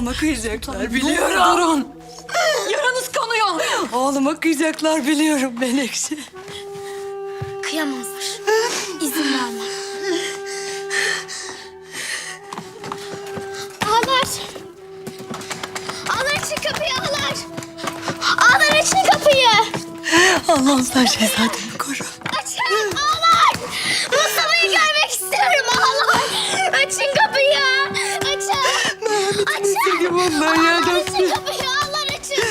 Mustafa'ma kıyacaklar biliyorum. Durun. Yaranız kanıyor. Oğluma kıyacaklar biliyorum Menekşe. Kıyamazlar. İzin vermem. Ağlar. Ağlar için kapıyı ağlar. Ağlar için kapıyı. Allah'ım sen şehzademi Ondan ya Rabbim. açın kapıyı ağlar açın.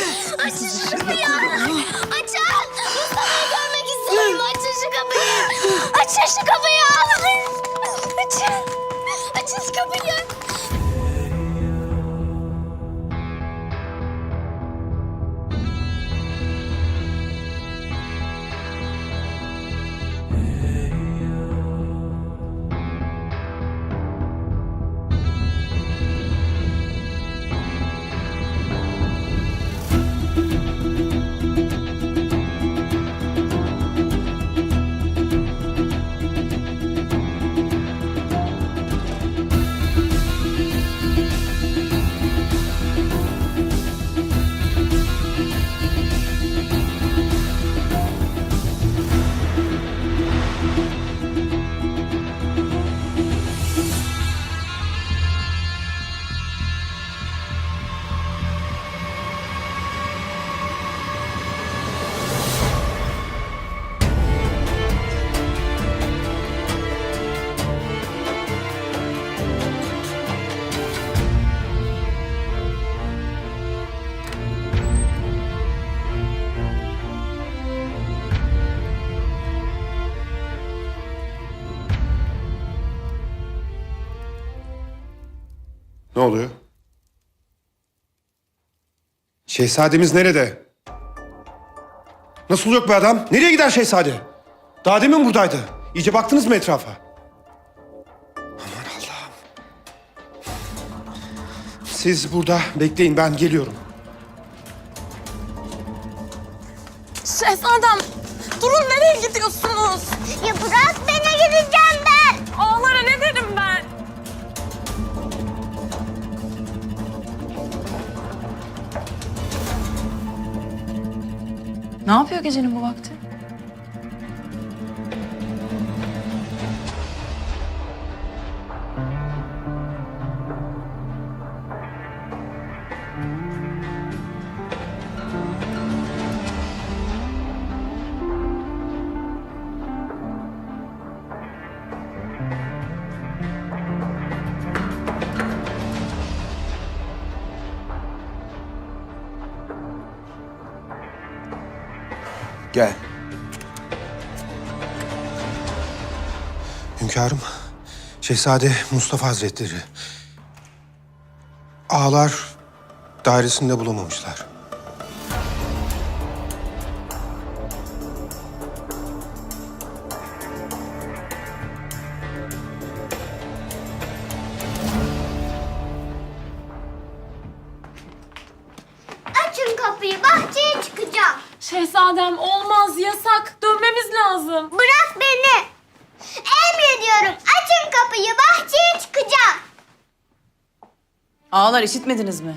Açın şu kapıyı ağlar. Açın. Mustafa'yı görmek istiyorum. Açın şu kapıyı. Açın şu kapıyı ağlar. Açın. Açın şu kapıyı. Oluyor? Şehzademiz nerede? Nasıl yok be adam? Nereye gider şehzade? Daha demin buradaydı. İyice baktınız mı etrafa? Aman Allah'ım. Siz burada bekleyin ben geliyorum. Şehzadem. Durun nereye gidiyorsunuz? Ya bırak beni Ne yapıyor gecenin bu vakti? Hünkârım, Şehzade Mustafa Hazretleri. Ağlar dairesinde bulamamışlar. Açın kapıyı bahçeye çıkacağım. Şehzadem olmaz yasak. Dönmemiz lazım. Bırak beni. Emrediyorum. Açın kapıyı bahçeye çıkacağım. Ağalar işitmediniz mi?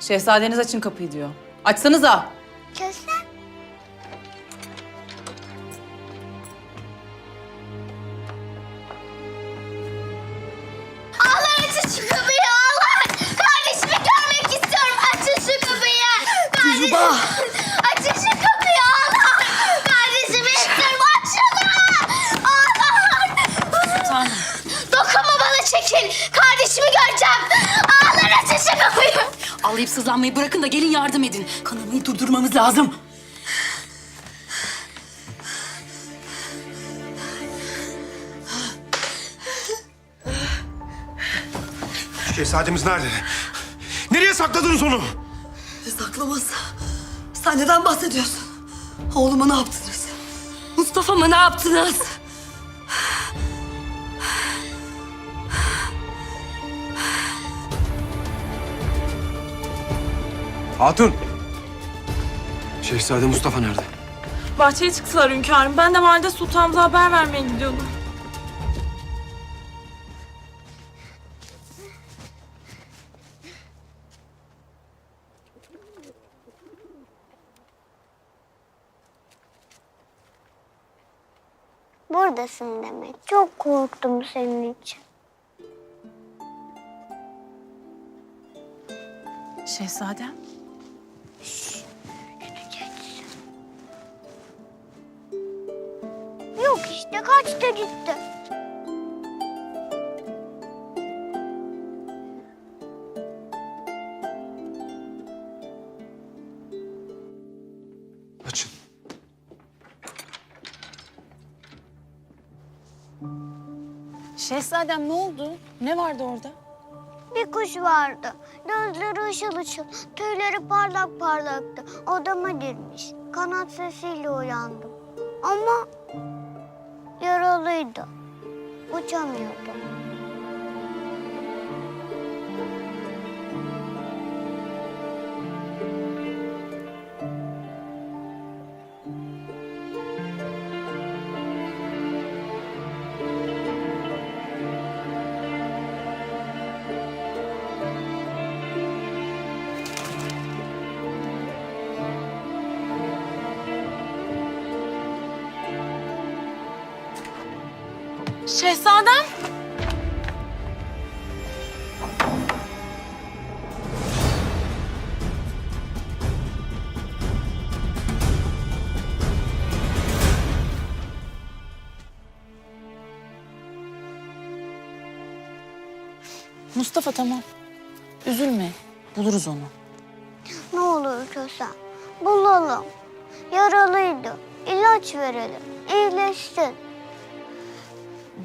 Şehzadeniz açın kapıyı diyor. Açsanıza. Ağlayıp sızlanmayı bırakın da gelin yardım edin. Kanamayı durdurmamız lazım. Şehzademiz nerede? Nereye sakladınız onu? Saklamaz. Sen neden bahsediyorsun? Oğluma ne yaptınız? Mustafa'ma ne yaptınız? Hatun. Şehzade Mustafa nerede? Bahçeye çıktılar hünkârım. Ben de Valide Sultan'ımıza haber vermeye gidiyordum. Buradasın demek. Çok korktum senin için. Şehzadem. Kaçtı gitti. Açın. Şehzadem ne oldu? Ne vardı orada? Bir kuş vardı. Gözleri ışıl ışıl, tüyleri parlak parlaktı. Odama girmiş. Kanat sesiyle uyandım. Ama yaralıydı. Uçamıyordu. Şehzadem. Mustafa tamam. Üzülme. Buluruz onu. Ne olur Kösem, bulalım. Yaralıydı. İlaç verelim. İyileşsin.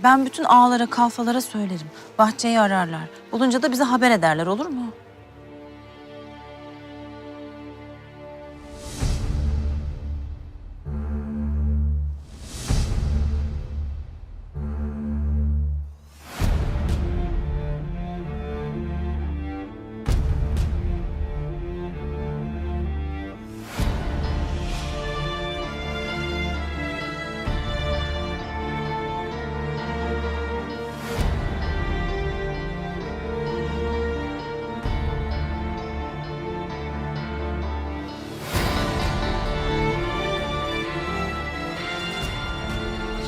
Ben bütün ağalara, kalfalara söylerim. Bahçeyi ararlar. Bulunca da bize haber ederler olur mu?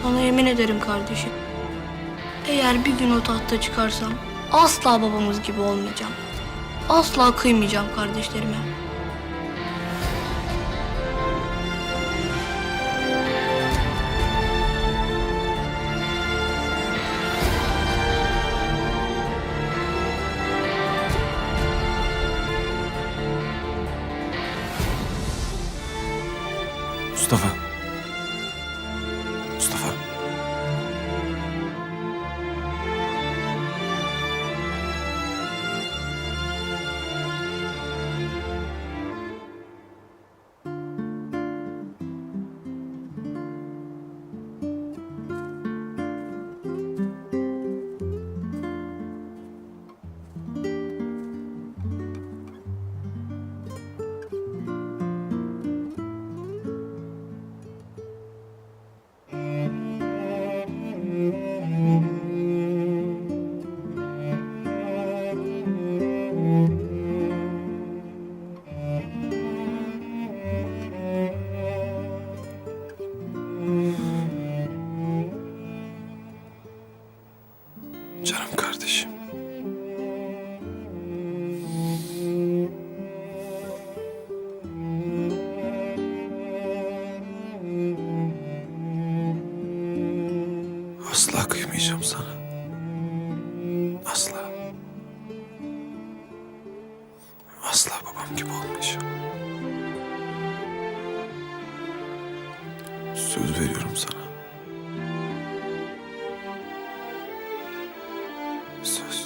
Sana yemin ederim kardeşim. Eğer bir gün o tahta çıkarsam asla babamız gibi olmayacağım. Asla kıymayacağım kardeşlerime. kıymayacağım sana. Asla. Asla babam gibi olmayacağım. Söz veriyorum sana. Söz.